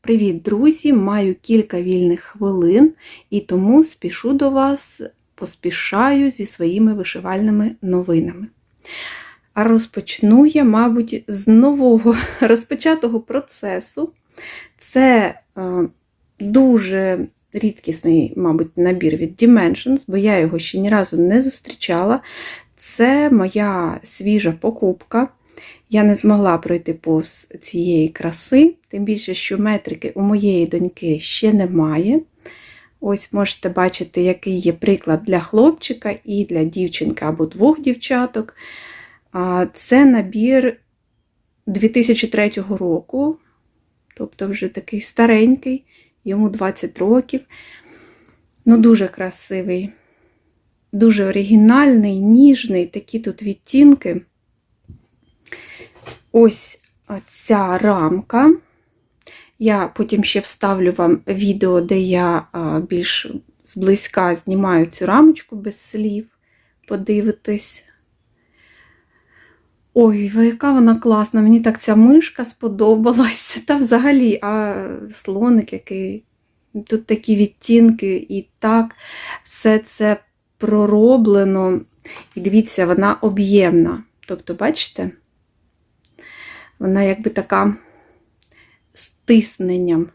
Привіт, друзі! Маю кілька вільних хвилин і тому спішу до вас, поспішаю зі своїми вишивальними новинами. А розпочну я, мабуть, з нового розпочатого процесу. Це е, дуже рідкісний, мабуть, набір від Dimensions, бо я його ще ні разу не зустрічала. Це моя свіжа покупка. Я не змогла пройти повз цієї краси, тим більше, що метрики у моєї доньки ще немає. Ось можете бачити, який є приклад для хлопчика і для дівчинки або двох дівчаток. Це набір 2003 року, тобто вже такий старенький, йому 20 років. Ну, дуже красивий, дуже оригінальний, ніжний, такі тут відтінки. Ось ця рамка. Я потім ще вставлю вам відео, де я більш зблизька знімаю цю рамочку без слів. Подивитись. Ой, яка вона класна! Мені так ця мишка сподобалась. Та взагалі, а слоник який. Тут такі відтінки, і так все це пророблено. І дивіться, вона об'ємна. Тобто, бачите? Вона якби така з тисненням.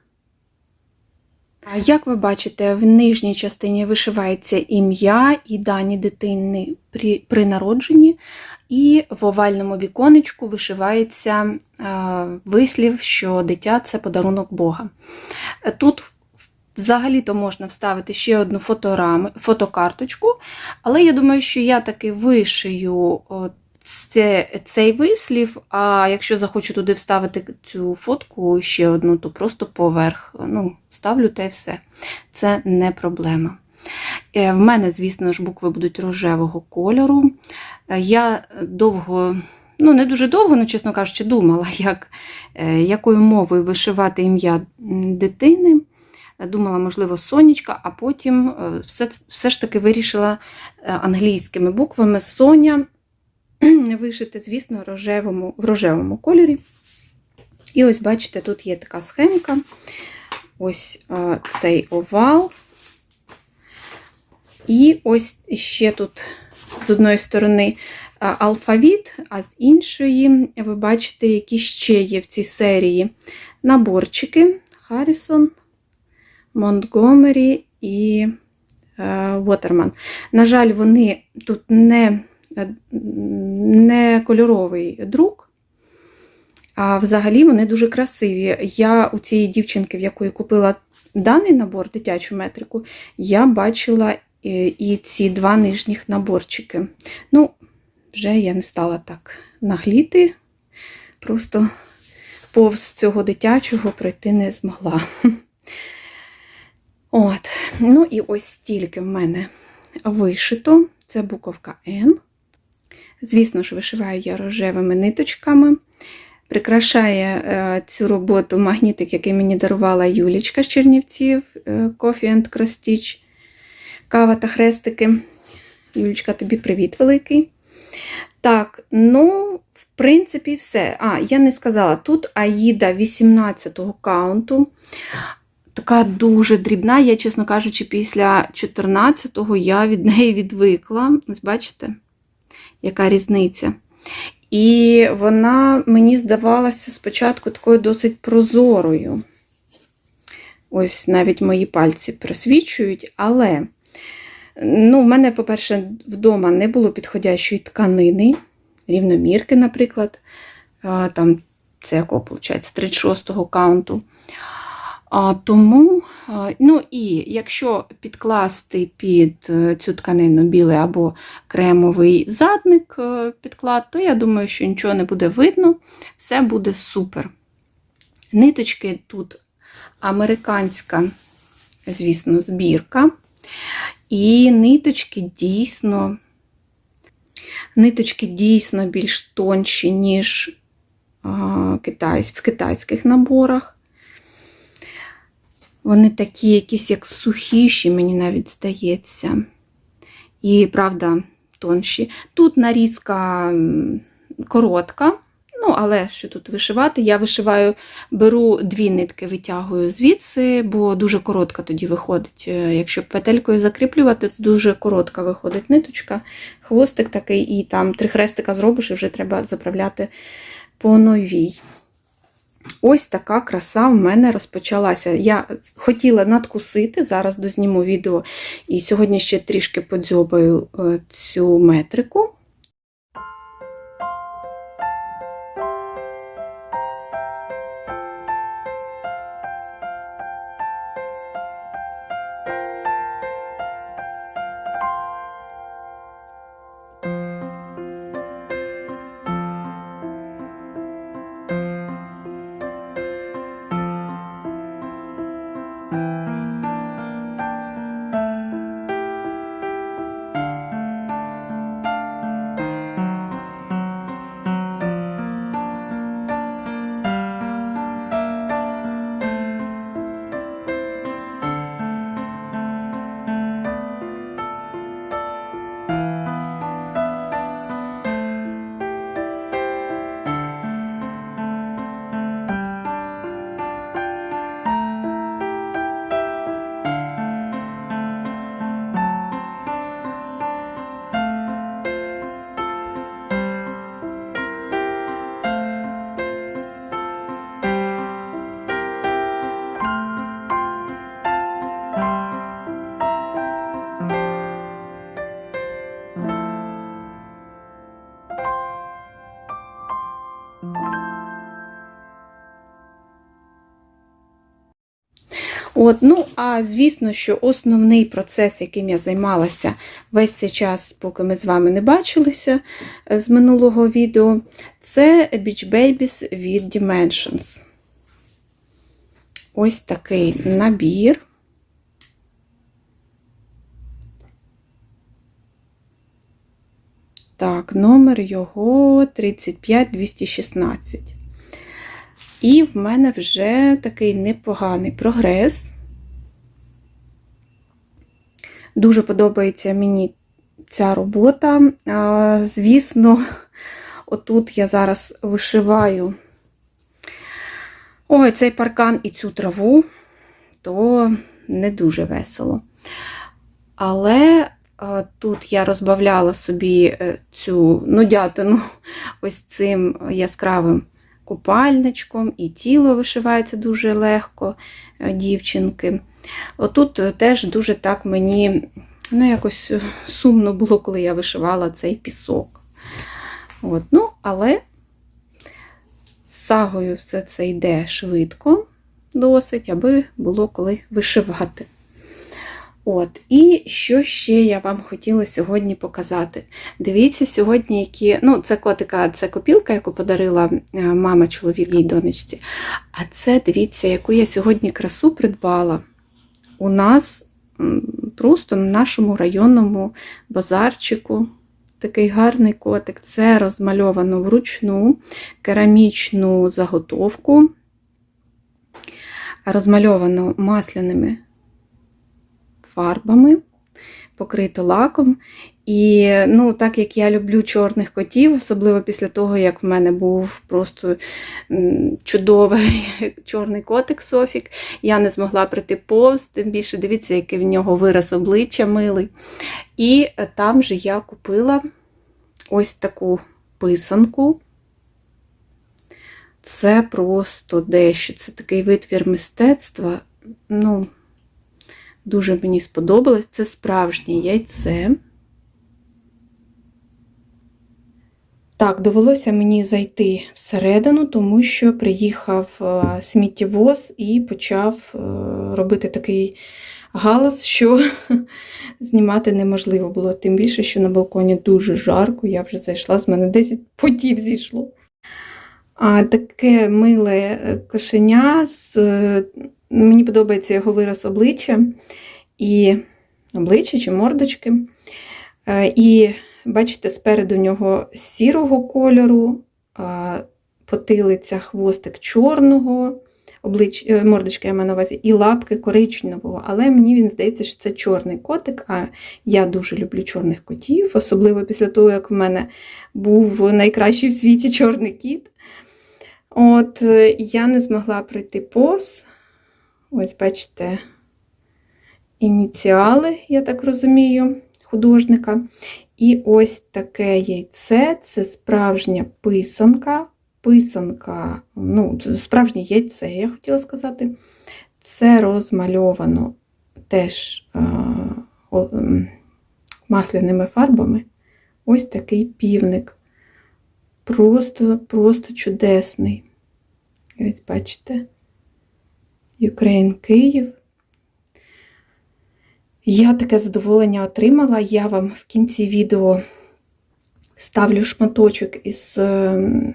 А як ви бачите, в нижній частині вишивається ім'я і дані дитини при, при народженні, і в овальному віконечку вишивається вислів, що дитя це подарунок Бога. Тут взагалі-то можна вставити ще одну фоторами, фотокарточку, але я думаю, що я таки вишию цей вислів, а якщо захочу туди вставити цю фотку ще одну, то просто поверх. Ну, ставлю та й все. Це не проблема. Е, в мене, звісно ж, букви будуть рожевого кольору. Е, я довго, ну, не дуже довго, ну, чесно кажучи, думала, як, е, якою мовою вишивати ім'я дитини. Думала, можливо, сонечка, а потім все все ж таки вирішила англійськими буквами Соня вишите, звісно, рожевому, в рожевому кольорі. І ось, бачите, тут є така схемка. Ось а, цей овал. І ось ще тут, з одної сторони, алфавіт, а з іншої, ви бачите, які ще є в цій серії наборчики Харрісон, Монтгомері і Вотерман. На жаль, вони тут не не кольоровий друк, а взагалі вони дуже красиві. Я у цієї дівчинки, в якої купила даний набор, дитячу метрику, я бачила і ці два нижніх наборчики. Ну, вже я не стала так нагліти, просто повз цього дитячого пройти не змогла. От, ну і ось стільки в мене вишито. Це буковка N. Звісно ж, вишиваю я рожевими ниточками. Прикрашає е, цю роботу магнітик, який мені дарувала Юлічка з Чернівців, е, Coffee and Cross Stitch, кава та хрестики. Юлічка, тобі привіт великий. Так, ну, в принципі, все. А, я не сказала, тут Аїда 18-го каунту. Така дуже дрібна, я, чесно кажучи, після 14-го я від неї відвикла. Ось бачите? Яка різниця. І вона мені здавалася спочатку такою досить прозорою. Ось навіть мої пальці просвічують, але, ну, в мене, по-перше, вдома не було підходящої тканини, рівномірки, наприклад, там, це якого, виходить, 36-го каунту. Тому, ну і якщо підкласти під е, цю тканину білий або кремовий задник е, підклад, то я думаю, що нічого не буде видно, все буде супер. Ниточки тут американська, звісно, збірка. І ниточки дійсно, ниточки дійсно більш тонші, ніж в китайських наборах. Вони такі якісь як сухіші, мені навіть здається. І, правда, тонші. Тут нарізка коротка, Ну, але що тут вишивати? Я вишиваю, беру дві нитки, витягую звідси, бо дуже коротка тоді виходить. Е, Якщо петелькою закріплювати, то дуже коротка виходить ниточка, хвостик такий, і там три хрестика зробиш, і вже треба заправляти по новій. Ось така краса в мене розпочалася. Я хотіла надкусити, зараз дозніму відео, і сьогодні ще трішки подзьобаю е, цю метрику. От, ну, а звісно, що основний процес, яким я займалася весь цей час, поки ми з вами не бачилися е, з минулого відео, це Beach Babies від Dimensions. Ось такий набір. Так, номер його 35216. І в мене вже такий непоганий прогрес. Дуже подобається мені ця робота. Звісно, отут я зараз вишиваю ой, цей паркан і цю траву, то не дуже весело. Але тут я розбавляла собі е, цю нудятину ось цим яскравим купальничком, і тіло вишивається дуже легко е, дівчинки. Отут е, теж дуже так мені ну, якось е, сумно було, коли я вишивала цей пісок. От, ну, Але з сагою все це йде швидко, досить, аби було коли вишивати. От, І що ще я вам хотіла сьогодні показати? Дивіться, сьогодні, які. Ну, це котика, це копілка, яку подарила е, мама чоловік їй донечці. А це дивіться, яку я сьогодні красу придбала. У нас просто на нашому районному базарчику. Такий гарний котик. Це розмальовано вручну керамічну заготовку, розмальовано масляними фарбами, покрито лаком. І ну, так як я люблю чорних котів, особливо після того, як в мене був просто чудовий чорний котик Софік, я не змогла прийти повз, тим більше дивіться, який в нього вираз обличчя милий. І там же я купила ось таку писанку. Це просто дещо. Це такий витвір мистецтва. ну, Дуже мені сподобалось. Це справжнє яйце. Так, довелося мені зайти всередину, тому що приїхав е, сміттєвоз і почав е, робити такий галас, що знімати неможливо було. Тим більше, що на балконі дуже жарко, я вже зайшла, з мене 10 потів зійшло. А таке миле е, кошеня з Мені подобається його вираз обличчя і обличчя чи мордочки. Е, і бачите, спереду нього сірого кольору, потилиця хвостик чорного, облич... Е, мордочка я маю на увазі, і лапки коричневого. Але мені він здається, що це чорний котик, а я дуже люблю чорних котів, особливо після того, як в мене був найкращий в світі чорний кіт. От е, я не змогла пройти повз. Ось, бачите, ініціали, я так розумію, художника. І ось таке яйце це справжня писанка. Писанка, ну, справжнє яйце, я хотіла сказати. Це розмальовано теж е, м, масляними фарбами. Ось такий півник. Просто, просто чудесний. Ось бачите. Ukraine Київ. Я таке задоволення отримала. Я вам в кінці відео ставлю шматочок із, ем,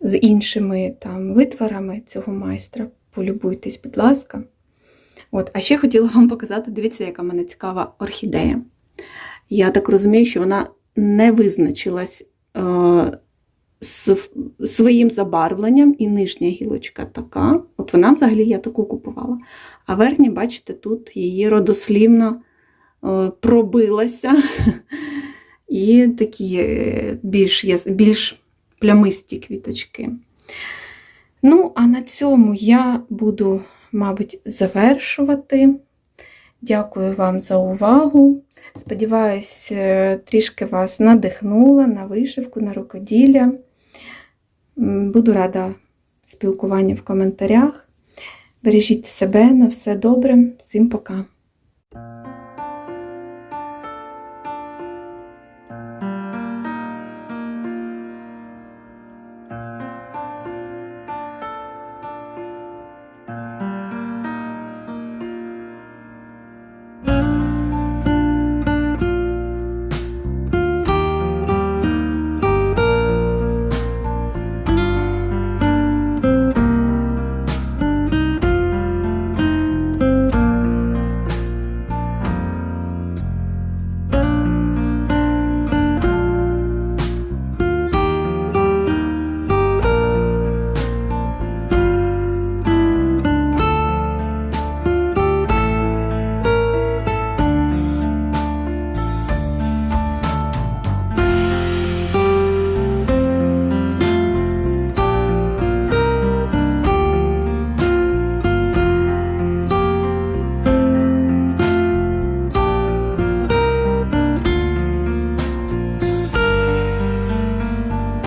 з іншими там витворами цього майстра. Полюбуйтесь, будь ласка. От, а ще хотіла вам показати, дивіться, яка мене цікава орхідея. Я так розумію, що вона не визначилась е, з своїм забарвленням, і нижня гілочка така. От вона взагалі я таку купувала. А верхня, бачите, тут її родослівно е, пробилася. І такі е, більш, більш плямисті квіточки. Ну, а на цьому я буду, мабуть, завершувати. Дякую вам за увагу. Сподіваюсь, е, трішки вас надихнула на вишивку, на рукоділля. Буду рада спілкуванню в коментарях. Бережіть себе на все добре. Всім пока!